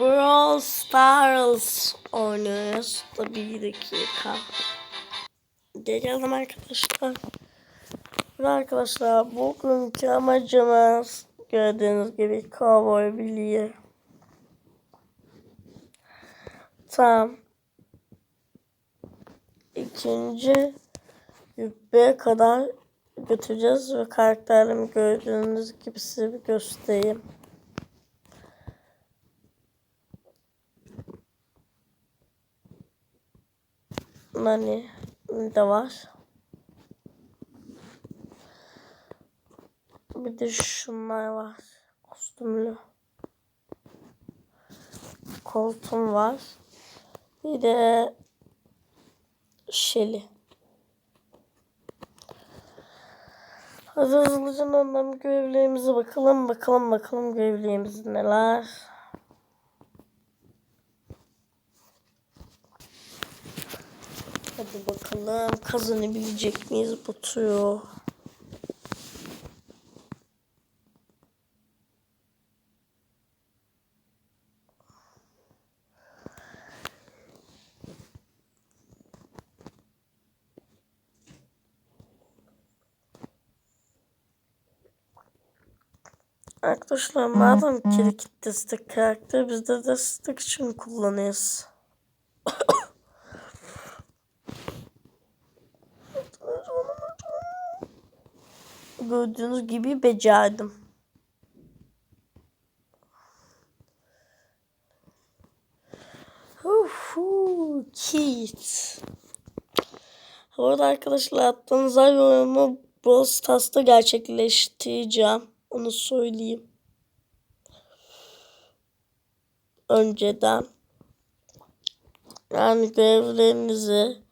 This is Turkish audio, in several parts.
Brawl Stars oynuyoruz. Da bir dakika. Gelelim arkadaşlar. Ve arkadaşlar bugünkü amacımız gördüğünüz gibi Cowboy Billy'yi tam ikinci yübbeye kadar götüreceğiz ve karakterlerimi gördüğünüz gibi size bir göstereyim. Nani de var. Bir de şunlar var. Kostümlü. Koltuğum var. Bir de Şeli. Hadi hızlıca ondan görevlerimize bakalım. Bakalım bakalım görevlerimiz neler. Hadi bakalım kazanabilecek miyiz bu turu? Arkadaşlar madem kirikit destek karakter biz de destek için kullanıyoruz. Gördüğünüz gibi becerdim. Huhu, Kit. Bu arkadaşlar attığınız her yorumu Brawl Stars'ta gerçekleştireceğim. Onu söyleyeyim. Önceden. Yani görevlerinizi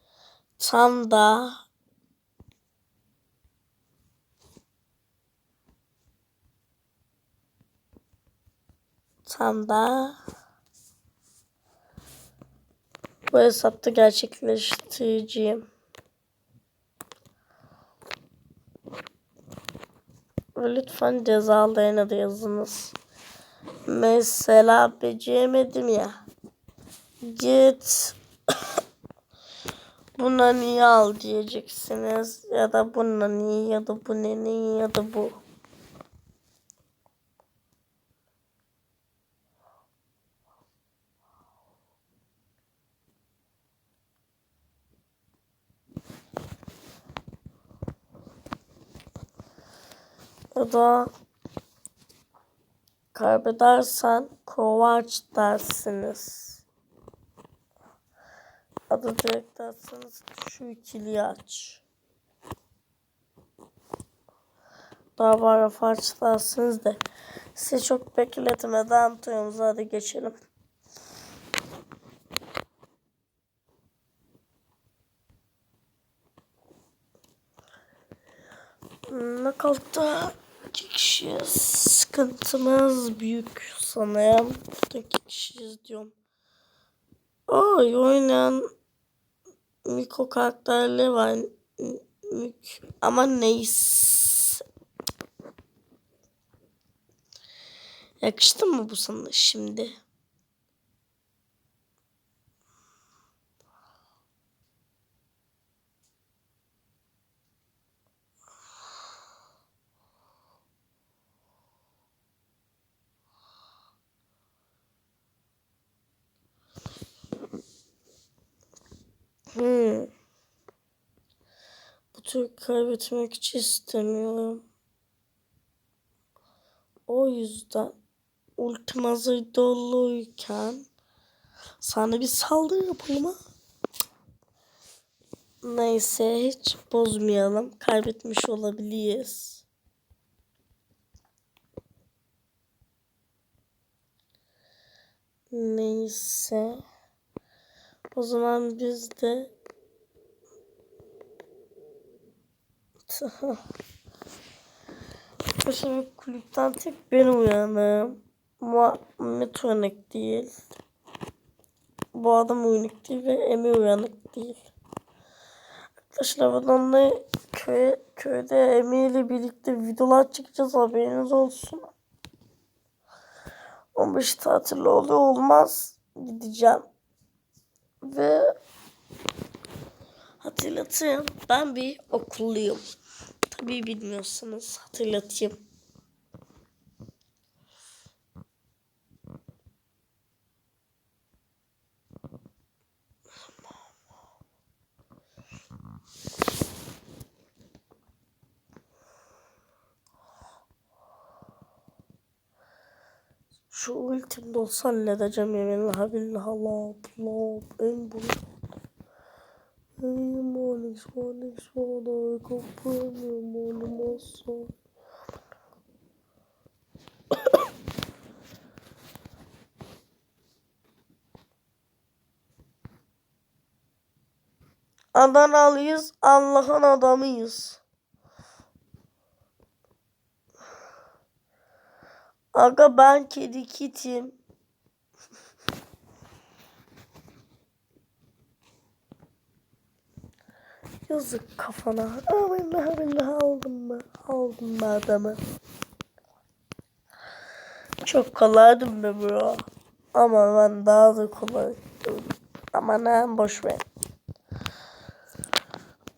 tam da tam bu hesapta gerçekleştireceğim. Lütfen cezalarına da yazınız. Mesela beceremedim ya. Git buna niye al diyeceksiniz. Ya da buna niye ya da bu ne niye ya da bu. Ya da kaybedersen kovaç dersiniz. Adı direkt derseniz şu ikiliyi aç. Daha var aç dersiniz de. Size çok bekletmeden tuyumuza hadi geçelim. Knockout'ta iki kişiyiz. Sıkıntımız büyük sanırım. Burada iki kişiyiz diyorum. Oy oynayan Miko karakterli var. Mük ama neyse. Yakıştı mı bu sana şimdi? Tür kaybetmek hiç istemiyorum. O yüzden ultim hazır doluyken sana bir saldırı yapalım ha. Neyse hiç bozmayalım. Kaybetmiş olabiliriz. Neyse. O zaman biz de Şimdi kulüpten tek ben uyanım. Muhammed uyanık değil. Bu adam uyanık değil ve Emi uyanık değil. Arkadaşlar bununla köy, köyde Emi ile birlikte videolar çekeceğiz haberiniz olsun. 15 tatil oluyor olmaz gideceğim. Ve hatırlatayım ben bir okulluyum. Tabii bilmiyorsanız hatırlatayım. Şu ultimde olsa halledeceğim yeminle billahi Allah Allah en bu. Hey morning morning morning morning morning morning Adanalıyız, Allah'ın adamıyız. Aga ben kedi kitim. Yazık kafana. Amin amin aldım mı? Aldım mı adamı? Çok kolaydım be bro. Ama ben daha da kolay. Ama ne boş ver.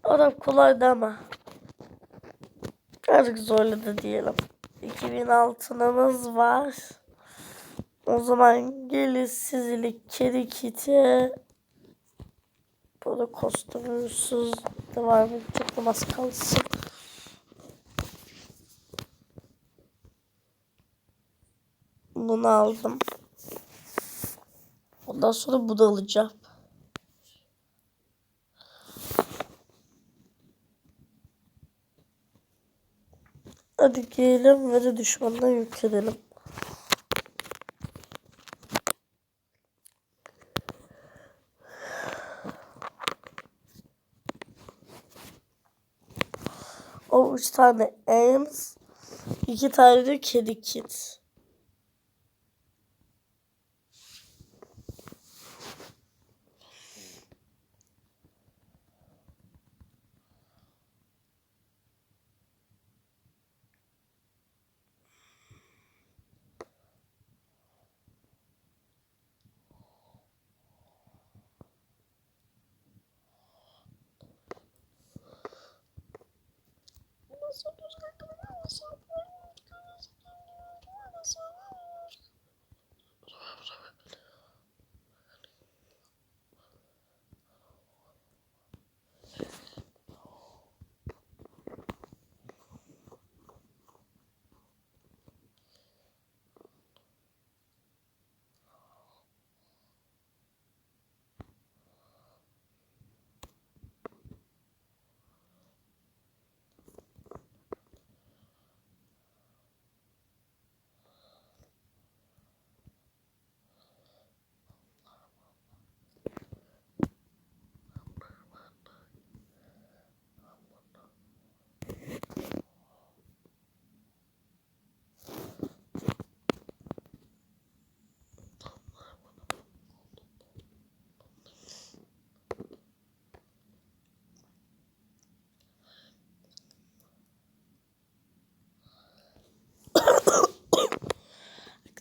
Adam kolaydı ama. Artık zorladı diyelim. 2000 altınımız var. O zaman gelin sizlik kedi kiti. Burada kostümsüz devam edecek namaz kalsın. Bunu aldım. Ondan sonra bunu alacağım. Hadi giyelim ve de düşmandan yüklenelim. O üç tane Ames, iki tane de kedi kit. so, so, so.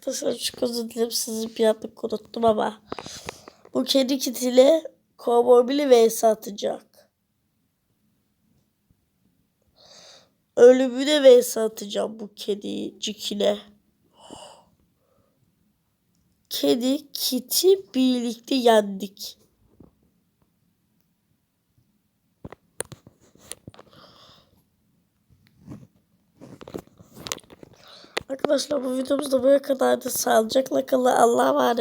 Arkadaşlar çok özür dilerim sizi bir anda unuttum ama bu kedi kitiyle Cowboy Billy vs atacak. Ölümüne vs atacağım bu kedicik ile. Kedi kiti birlikte yendik. Arkadaşlar bu videomuz da buraya kadardı. Sağlıcakla kalın. Allah'a emanet.